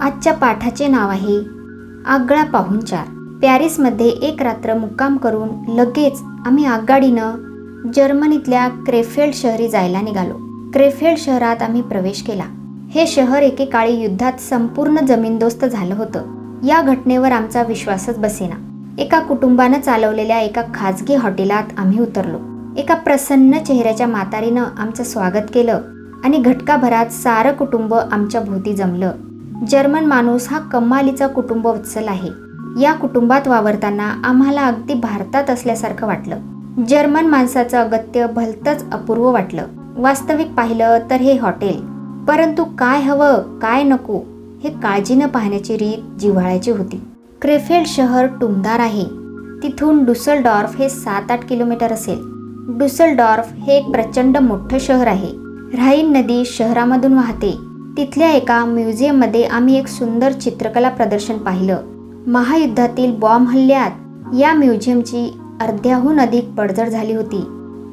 आजच्या पाठाचे नाव आहे आगळा पाहुणचार पॅरिसमध्ये एक रात्र मुक्काम करून लगेच आम्ही आगगाडीनं जर्मनीतल्या क्रेफेल्ड शहरी जायला निघालो. क्रेफेल्ड शहरात आम्ही प्रवेश केला. हे शहर एकेकाळी युद्धात संपूर्ण जमीनदोस्त झालं होतं. या घटनेवर आमचा विश्वासच बसेना. एका कुटुंबानं चालवलेल्या एका खाजगी हॉटेलात आम्ही उतरलो. एका प्रसन्न चेहऱ्याच्या म्हातारीनं आमचं स्वागत केलं आणि घटकाभरात सारं कुटुंब आमच्या भोवती जमलं. जर्मन माणूस हा कमालीचा कुटुंब वत्सल आहे. या कुटुंबात वावरताना आम्हाला अगदी भारतात असल्यासारखं वाटलं. जर्मन माणसाचं अगत्य भलतंच अपूर्व वाटलं. वास्तविक पाहिलं तर हे हॉटेल. परंतु काय हवं काय नको हे काळजीनं पाहण्याची रीत जिव्हाळ्याची होती. क्रेफेल्ड शहर टुमदार आहे. तिथून डुसलडॉर्फ हे सात आठ किलोमीटर असेल. डुसलडॉर्फ हे एक प्रचंड मोठं शहर आहे. राईन नदी शहरामधून वाहते. तिथल्या एका म्युझियममध्ये आम्ही एक सुंदर चित्रकला प्रदर्शन पाहिलं. महायुद्धातील बॉम्ब हल्ल्यात या म्युझियमची अर्ध्याहून अधिक पडझड झाली होती.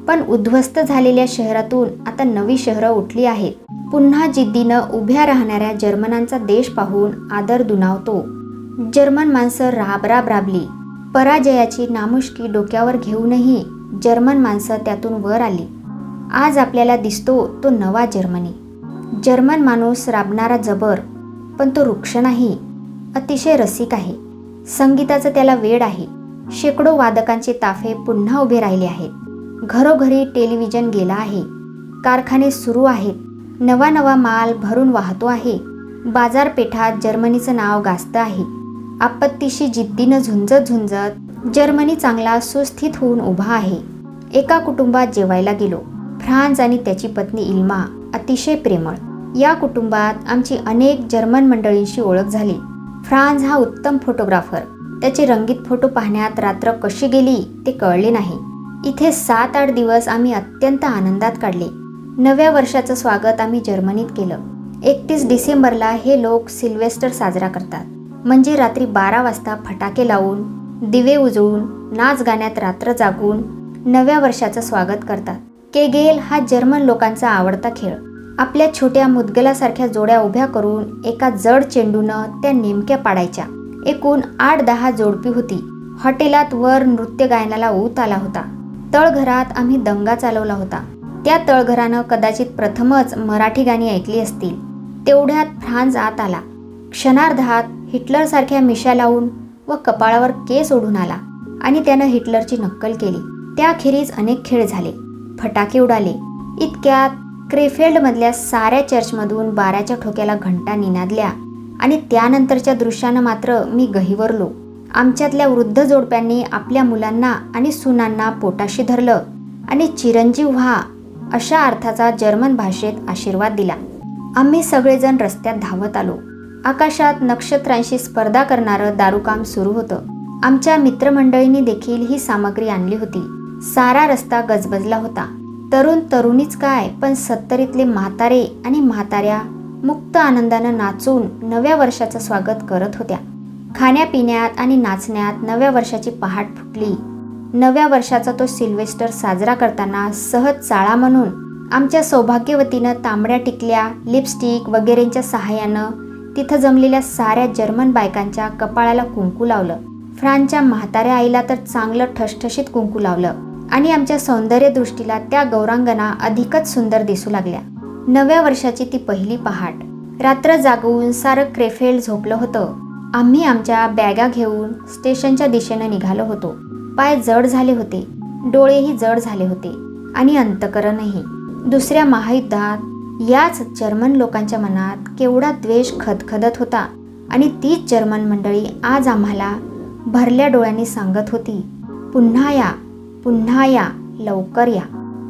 पण उद्ध्वस्त झालेल्या शहरातून आता नवी शहरं उठली आहेत. पुन्हा जिद्दीनं उभ्या राहणाऱ्या जर्मनांचा देश पाहून आदर दुनावतो जर्मन माणसं राबराब राबली. पराजयाची नामुष्की डोक्यावर घेऊनही जर्मन माणसं त्यातून वर आली. आज आपल्याला दिसतो तो नवा जर्मनी. जर्मन माणूस राबणारा जबर पण तो वृक्ष नाही. अतिशय रसिक आहे. संगीताचं त्याला वेड आहे. शेकडो वादकांचे ताफे पुन्हा उभे राहिले आहेत. घरोघरी टेलिव्हिजन गेला आहे. कारखाने सुरू आहेत. नवा नवा माल भरून वाहतो आहे. बाजारपेठात जर्मनीचं नाव गाजतं आहे. आपत्तीशी जिद्दीनं झुंजत झुंजत जर्मनी चांगला सुस्थित होऊन उभा आहे. एका कुटुंबात जेवायला गेलो. फ्रान्स आणि त्याची पत्नी इल्मा अतिशय प्रेमळ. या कुटुंबात आमची अनेक जर्मन मंडळींशी ओळख झाली. फ्रान्स हा उत्तम फोटोग्राफर. त्याचे रंगीत फोटो पाहण्यात रात्र कशी गेली ते कळले नाही. इथे सात आठ दिवस आम्ही अत्यंत आनंदात काढले. नव्या वर्षाचं स्वागत आम्ही जर्मनीत केलं. एकतीस डिसेंबरला हे लोक सिल्वेस्टर साजरा करतात. म्हणजे रात्री बारा वाजता फटाके लावून दिवे उजळून नाच गाण्यात रात्र जागून नव्या वर्षाचं स्वागत करतात. केगेल हा जर्मन लोकांचा आवडता खेळ. आपल्या छोट्या मुदगलासारख्या जोड्या उभ्या करून एका जड चेंडूनं त्या नेमक्या पाडायच्या. एकूण आठ दहा जोडपी होती. हॉटेलात वर नृत्य गायनाला ऊत आला होता. तळघरात आम्ही दंगा चालवला होता. त्या तळघरानं कदाचित प्रथमच मराठी गाणी ऐकली असतील. तेवढ्यात फ्रान्स आत आला. क्षणार्धात हिटलरसारख्या मिशा लावून व कपाळावर केस ओढून आला आणि त्यानं हिटलरची नक्कल केली. त्याखेरीज अनेक खेळ झाले. फटाके उडाले. इतक्यात क्रेफेल्डमधल्या साऱ्या चर्चमधून बाराच्या ठोक्याला घंटा निनादल्या आणि त्यानंतरच्या दृश्यानं मात्र मी गहिवरलो. आमच्यातल्या वृद्ध जोडप्यांनी आपल्या मुलांना आणि सुनांना पोटाशी धरलं आणि चिरंजीव व्हा अशा अर्थाचा जर्मन भाषेत आशीर्वाद दिला. आम्ही सगळेजण रस्त्यात धावत आलो. आकाशात नक्षत्रांशी स्पर्धा करणारं दारूकाम सुरू होतं. आमच्या मित्रमंडळींनी देखील ही सामग्री आणली होती. सारा रस्ता गजबजला होता. तरुण तरुणीच काय पण सत्तरीतले म्हातारे आणि म्हाताऱ्या मुक्त आनंदानं नाचून नव्या वर्षाचं स्वागत करत होत्या. खाण्यापिण्यात आणि नाचण्यात नव्या वर्षाची पहाट फुटली. नव्या वर्षाचा तो सिल्वेस्टर साजरा करताना सहज चाळा म्हणून आमच्या सौभाग्यवतीनं तांबड्या टिकल्या लिपस्टिक वगैरेंच्या सहाय्यानं तिथं जमलेल्या साऱ्या जर्मन बायकांच्या कपाळाला कुंकू लावलं. फ्रान्सच्या म्हाताऱ्या आईला तर चांगलं ठसठशीत कुंकू लावलं. आणि आमच्या सौंदर्य दृष्टीला त्या गौरांगना अधिकच सुंदर दिसू लागल्या. नव्या वर्षाची ती पहिली पहाट. रात्र जागवून सारं क्रेफेल झोपलं होतं. आम्ही आमच्या बॅगा घेऊन स्टेशनच्या दिशेनं निघालो होतो. पाय जड झाले होते. डोळेही जड झाले होते. आणि अंतकरणही. दुसऱ्या महायुद्धात याच जर्मन लोकांच्या मनात केवढा द्वेष खदखदत होता. आणि तीच जर्मन मंडळी आज आम्हाला भरल्या डोळ्यांनी सांगत होती पुन्हा या. पुन्हा या लवकर या.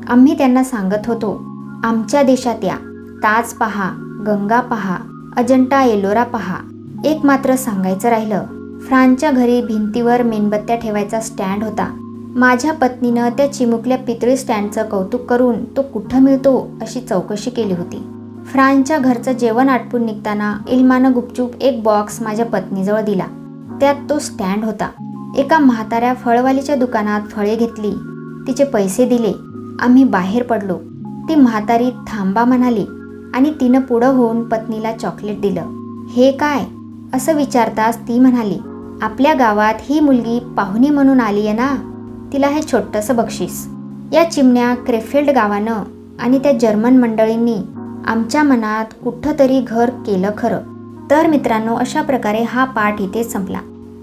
आम्ही त्यांना सांगत होतो आमच्या देशात या. ताज पहा गंगा पहा अजंटा एलोरा पहा. एक मात्र सांगायचं राहिलं. फ्रान्सच्या घरी भिंतीवर मेणबत्त्या ठेवायचा स्टँड होता. माझ्या पत्नीनं त्या चिमुकल्या पितळी स्टँडचं कौतुक करून तो कुठं मिळतो अशी चौकशी केली होती. फ्रान्सच्या घरचं जेवण आटपून निघताना इल्मानं गुपचूप एक बॉक्स माझ्या पत्नीजवळ दिला. त्यात तो स्टँड होता. एका म्हाताऱ्या फळवालीच्या दुकानात फळे घेतली. तिचे पैसे दिले. आम्ही बाहेर पडलो. ती म्हातारी थांबा म्हणाली आणि तिनं पुढं होऊन पत्नीला चॉकलेट दिलं. हे काय? असं विचारताच ती म्हणाली. आपल्या गावात ही मुलगी पाहुणी म्हणून आली आहे ना? तिला हे छोटंसं बक्षीस. या चिमण्या क्रेफेल्ड गावानं आणि त्या जर्मन मंडळींनी आमच्या मनात कुठंतरी घर केलं खरं. तर मित्रांनो अशा प्रकारे हा पाठ इथे संपला.